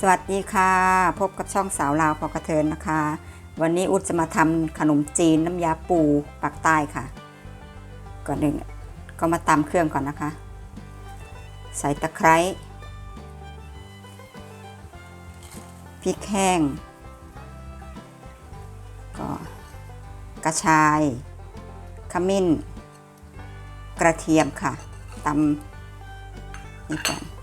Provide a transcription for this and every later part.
สวัสดีค่ะ พบกับช่องสาวลาวพอกระเทินนะคะ วันนี้อุดจะมาทำขนมจีนน้ำยาปูปักใต้ค่ะ ก่อนหนึ่งก็มาตำเครื่องก่อนนะคะ ใส่ตะไคร้พริกแห้ง ก็กระชาย ขมิ้น กระเทียมค่ะตำนี่ก่อน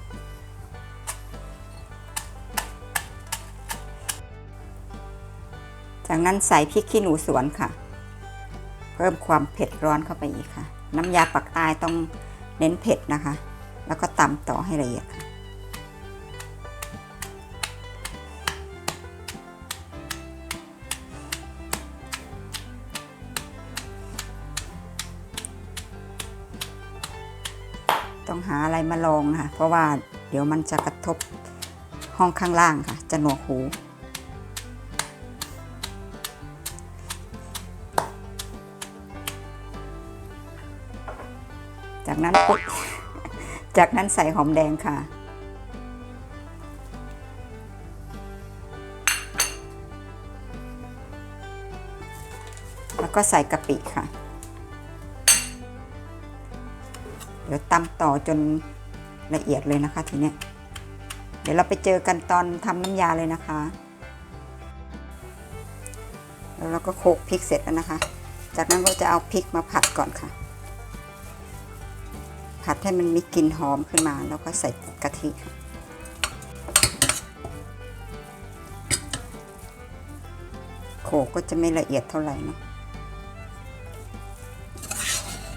จากนั้นใส่พริกขี้หนูสวนค่ะ เพิ่มความเผ็ดร้อนเข้าไปอีกค่ะ น้ำยาปักใต้ต้องเน้นเผ็ดนะคะ แล้วก็ตำต่อให้ละเอียดค่ะต้องหาอะไรมาลองนะคะเพราะว่าเดี๋ยวมันจะกระทบห้องข้างล่างค่ะ จะหนวกหู จากนั้นปุ๊บจากนั้นใส่หอมแดงค่ะ แล้วก็ใส่กะปิค่ะ เดี๋ยวตำต่อจนละเอียดเลยนะคะทีนี้เดี๋ยวเราไปเจอกันตอนทำน้ำยาเลยนะคะ แล้วเราก็โขลกพริกเสร็จแล้วนะคะ จากนั้นก็จะเอาพริกมาผัดก่อนค่ะ ผัดให้มันมีกลิ่นหอมขึ้นมา แล้วก็ใส่กะทิโขกก็จะไม่ละเอียดเท่าไหร่เนาะ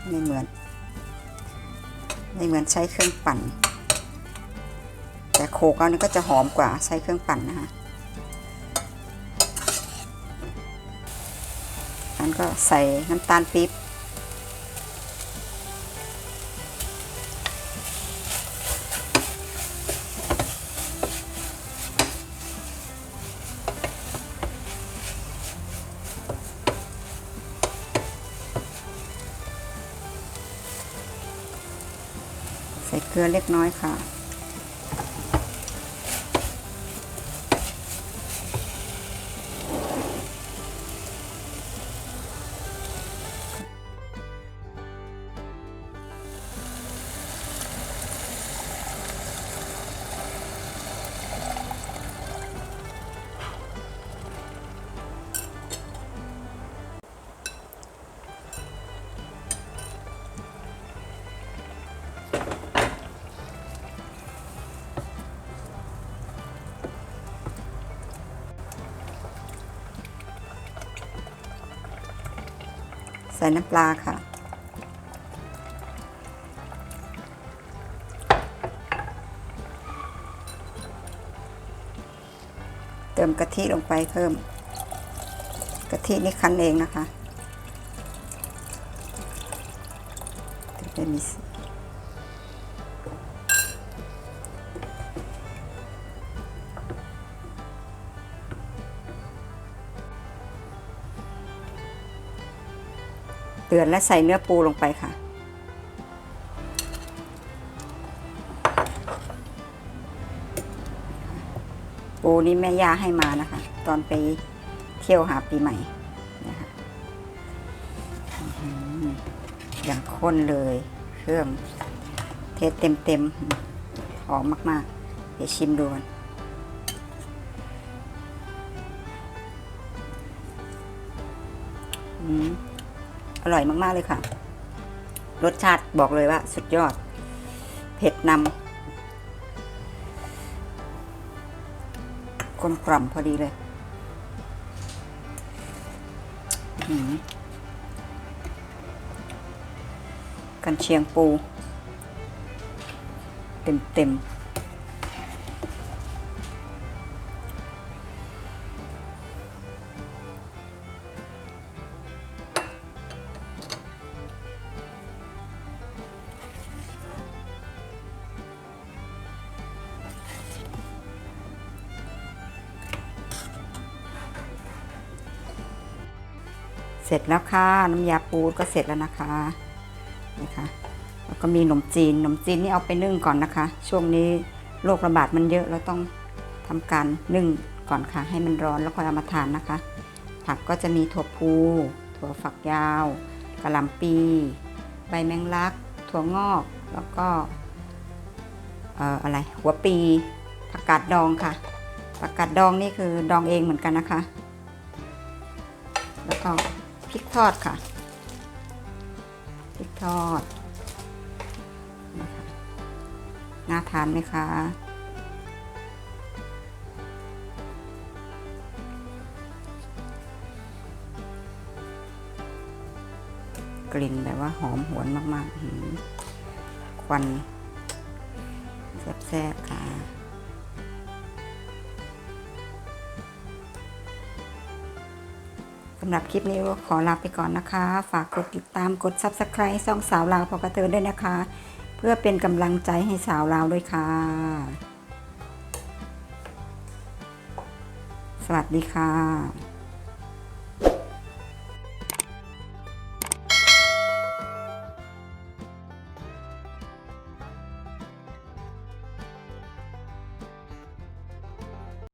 ไม่เหมือน ไม่เหมือนใช้เครื่องปั่น แต่โขกเอานี่ก็จะหอมกว่าใช้เครื่องปั่นนะคะนั้นก็ใส่น้ำตาลปี๊บ ส่เกลือเล็กน้อยค่ะ ใส่น้ำปลาค่ะ เติมกะทิลงไปเพิ่ม กะทินี่คั้นเองนะคะจะได้มี เดือดและใส่เนื้อปูลงไปค่ะ ปูนี่แม่ย่าให้มานะคะ ตอนไปเที่ยวหาปีใหม่นะคะอย่างข้นเลยเครื่องเทเต็มเต็มๆหอมมากๆ เดี๋ยวชิมดูกันอืม อร่อยมากๆเลยค่ะ รสชาติบอกเลยว่า สุดยอด เผ็ดนำกลมกล่อมพอดีเลยกันเชียงปู เต็มเเสร็จแล้วค่ะน้ำยาปูก็เสร็จแล้วนะคะนะคะแล้วก็มีขนมจีนขนมจีนนี่เอาไปนึ่งก่อนนะคะ ช่วงนี้โรคระบาดมันเยอะเราต้องททำการนึ่งก่อนค่ะ ให้มันร้อนแล้วค่อยเอามาทานนะคะ ผักก็จะมีถั่วพูถั่วฝักยาวกระหล่ำปี ใบแมงลัก ถั่วงอกแล้วก็เอ่ออะไรหัวปีผักกาดดองค่ะผักกาดดองนี่คือดองเองเหมือนกันนะคะ แล้วก็ ริกทอดค่ะพริกทอดนะคะน่าทานไหมคะกลิ่นแบบว่าหอมหวนมากๆหืมควันแซ่บๆค่ะำหรับคลิปนี้ขอลาไปก่อนนะคะ ฝากกดติดตามกด Subscribe ซ่องสาวลาวพอกระเทินด้วยนะคะ เพื่อเป็นกำลังใจให้สาวลาวด้วยค่ะ สวัสดีค่ะ